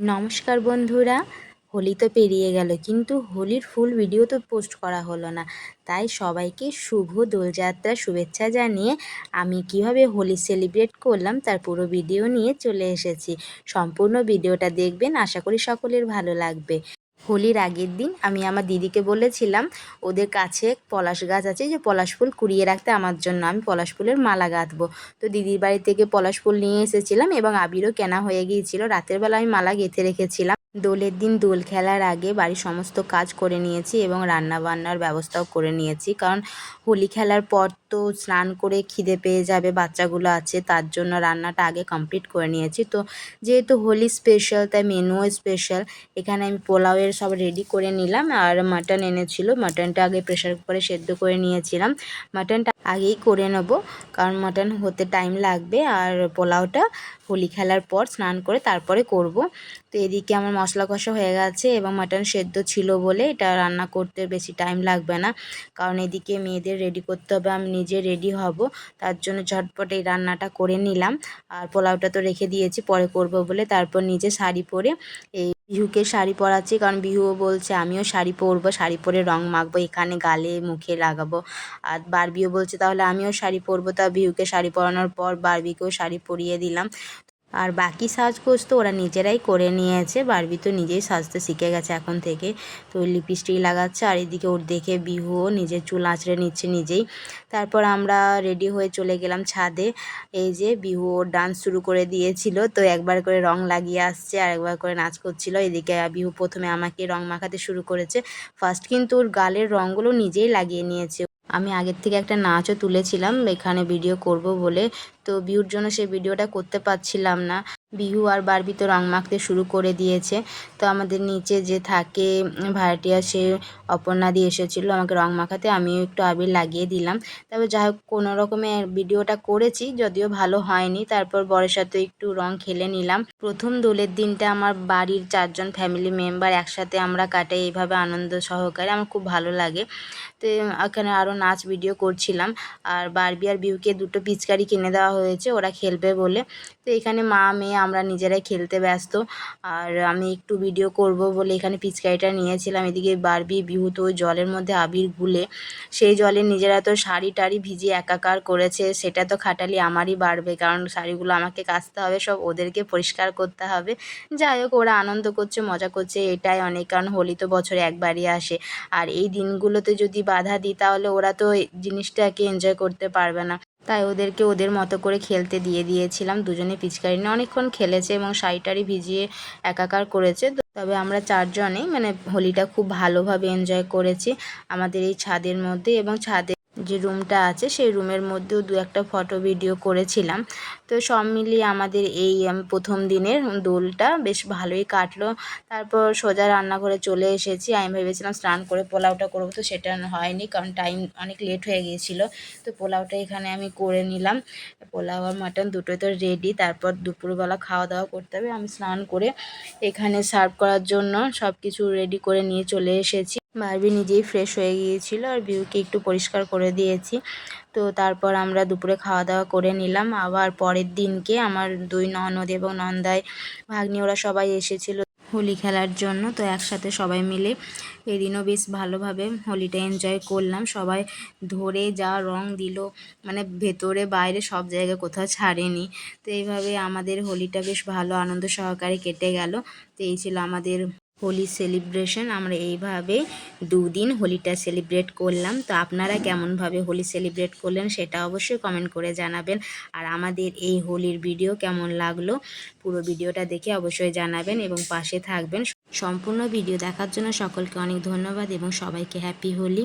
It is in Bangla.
নমস্কার বন্ধুরা, হোলি তো পেরিয়ে গেল, কিন্তু হোলির ফুল ভিডিও তো পোস্ট করা হলো না। তাই সবাইকে শুভ দোলযাত্রার শুভেচ্ছা জানিয়ে আমি কীভাবে হোলি সেলিব্রেট করলাম তার পুরো ভিডিও নিয়ে চলে এসেছি। সম্পূর্ণ ভিডিওটা দেখবেন, আশা করি সকলের ভালো লাগবে। হোলির আগের দিন আমি আমার দিদিকে বলেছিলাম, ওদের কাছে পলাশ গাছ আছে, যে পলাশ ফুল কুড়িয়ে রাখতে আমার জন্য আমি পলাশ ফুলের মালা গাঁথবো। তো দিদির বাড়ি থেকে পলাশ ফুল নিয়ে এসেছিলাম এবং আবিরও কেনা হয়ে গিয়েছিল। রাতের বেলা আমি মালা গেঁথে রেখেছিলাম। দোলের দিন দোল খেলার আগে বাড়ির সমস্ত কাজ করে নিয়েছি এবং রান্না বান্নার ব্যবস্থাও করে নিয়েছি। কারণ হোলি খেলার পর তো স্নান করে খিদে পেয়ে যাবে, বাচ্চাগুলো আছে, তার জন্য রান্নাটা আগে কমপ্লিট করে নিয়েছি। তো যেহেতু হোলি স্পেশাল তাই মেনুও স্পেশাল এখানে আমি পোলাওয়ের সব রেডি করে নিলাম আর মাটন এনেছিল। মাটনটা আগে প্রেশার কুকারে সেদ্ধ করে নিয়েছিলাম। মাটনটা আগেই করে নেব, কারণ মাটন হতে টাইম লাগবে। আর পোলাওটা হোলি খেলার পর স্নান করে তারপরে করব। তো এদিকে আমার মশলা কষা হয়ে গেছে এবং মাটন সেদ্ধ ছিল বলে এটা রান্না করতে বেশি টাইম লাগবে না। কারণ এদিকে মেয়েদের রেডি করতে হবে, আমি নিজে রেডি হব। তার জন্য ঝটপট এই রান্নাটা করে নিলাম। আর পোলাওটা তো রেখে দিয়েছি, পরে করব বলে তারপর নিজে শাড়ি পরে এই বিহুকে শাড়ি পরাচ্ছি। কারণ বিহুও বলছে, আমিও শাড়ি পরবো, শাড়ি পরে রং মাখবো, এখানে গালে মুখে লাগাবো। আর বারবিও বলছে, তাহলে আমিও শাড়ি পরবো। তা বিহুকে শাড়ি পরানোর পর বারবিকেও শাড়ি পরিয়ে দিলাম। আর বাকি সাজগোজ তো ওরা নিজেরাই করে নিয়েছে। বারবি তো নিজেই সাজতে শিখে গেছে এখন থেকে। তো লিপস্টিক লাগাচ্ছে আর এদিকে ওর দেখে বিহুও নিজের চুল আঁচড়ে নিচ্ছে নিজেই। তারপর আমরা রেডি হয়ে চলে গেলাম ছাদে। এই যে বিহু ওর ডান্স শুরু করে দিয়েছিল। তো একবার করে রং লাগিয়ে আসছে আর একবার করে নাচ করছিল। এদিকে বিহু প্রথমে আমাকে রং মাখাতে শুরু করেছে। ফার্স্ট কিন্তু ওর গালের রঙগুলো নিজেই লাগিয়ে নিয়েছে। আমি আগের থেকে একটা নাচও তুলেছিলাম, এখানে ভিডিও করব বলে। তো ভিউর জন্য সেই ভিডিওটা করতে পারছিলাম না। বিহু আর বারবি তো রং মাখতে শুরু করে দিয়েছে। তো আমাদের নিচে যে থাকে ভাড়াটিয়া, সে অপর্ণা দিয়ে এসেছিল আমাকে রং মাখাতে, আমিও একটু আবির লাগিয়ে দিলাম। তবে যাই হোক, কোনো রকমে ভিডিওটা করেছি, যদিও ভালো হয়নি। তারপর বরের সাথে একটু রং খেলে নিলাম। প্রথম দোলের দিনটা আমার বাড়ির চারজন ফ্যামিলি মেম্বার একসাথে আমরা কাটাই, এইভাবে আনন্দ সহকারে। আমার খুব ভালো লাগে। তো এখানে আরও নাচ ভিডিও করছিলাম। আর বারবি আর বিহুকে দুটো পিচকারি কিনে দেওয়া হয়েছে, ওরা খেলবে বলে। তো এখানে মা, মেয়ে আমরা নিজেরাই খেলতে ব্যস্ত। আর আমি একটু ভিডিও করব বলে এখানে পিচকারিটা নিয়েছিলাম। এদিকে বারবি বিহু তো ওই জলের মধ্যে আবির গুলে, সেই জলে নিজেরা তো শাড়ি টাড়ি ভিজিয়ে একাকার করেছে। সেটা তো খাটালি আমারই বাড়বে, কারণ শাড়িগুলো আমাকে কাচতে হবে, সব ওদেরকে পরিষ্কার করতে হবে। যাই হোক, ওরা আনন্দ করছে, মজা করছে, এটাই অনেক, কারণ হোলি তো বছরে একবারই আসে। আর এই দিনগুলোতে যদি বাধা দিই, তাহলে ওরা তো জিনিসটাকে এনজয় করতে পারবে না। তাই ওদেরকে ওদের মতো করে খেলতে দিয়ে দিয়েছিলাম। দুজনে পিচকারি নিয়ে অনেকক্ষণ খেলেছে এবং শাড়িটারি ভিজিয়ে একাকার করেছে। তবে আমরা চারজনেই মানে হোলিটা খুব ভালোভাবে এনজয় করেছি আমাদের এই ছাদের মধ্যে এবং ছাদে যে রুমটা আছে, সেই রুমের মধ্যেও দু একটা ফটো ভিডিও করেছিলাম। তো সব মিলিয়ে আমাদের এই প্রথম দিনের দোলটা বেশ ভালোই কাটলো। তারপর সোজা রান্নাঘরে চলে এসেছি। আমি ভেবেছিলাম স্নান করে পোলাওটা করব, তো সেটা হয়নি, কারণ টাইম অনেক লেট হয়ে গিয়েছিল। তো পোলাওটা এখানে আমি করে নিলাম। পোলাও আর মাটন দুটোই তো রেডি তারপর দুপুরবেলা খাওয়া দাওয়া করতে হবে। আমি স্নান করে এখানে সার্ভ করার জন্য সব কিছু রেডি করে নিয়ে চলে এসেছি। বারবি নিজেই ফ্রেশ হয়ে গিয়েছিল আর বিউকে একটু পরিষ্কার করে দিয়েছি। তো তারপর আমরা দুপুরে খাওয়া দাওয়া করে নিলাম। আবার পরের দিনকে আমার দুই ননদ এবং নন্দায় ভাগ্নি, ওরা সবাই এসেছিল হোলি খেলার জন্য। তো একসাথে সবাই মিলে এদিনও বেশ ভালোভাবে হোলিটা এনজয় করলাম। সবাই ধরে যা রং দিল মানে ভেতরে বাইরে সব জায়গায় কোথাও ছাড়েনি। তো এইভাবে আমাদের হোলিটা বেশ ভালো আনন্দ সহকারে কেটে গেল। তো এই ছিল আমাদের হোলি সেলিব্রেশন, আমরা এইভাবে দুদিন হোলিটা সেলিব্রেট করলাম। তো আপনারা কেমনভাবে হোলি সেলিব্রেট করলেন সেটা অবশ্যই কমেন্ট করে জানাবেন। আর আমাদের এই হোলির ভিডিও কেমন লাগল পুরো ভিডিওটা দেখে অবশ্যই জানাবেন এবং পাশে থাকবেন। সম্পূর্ণ ভিডিও দেখার জন্য সকলকে অনেক ধন্যবাদ এবং সবাইকে হ্যাপি হোলি।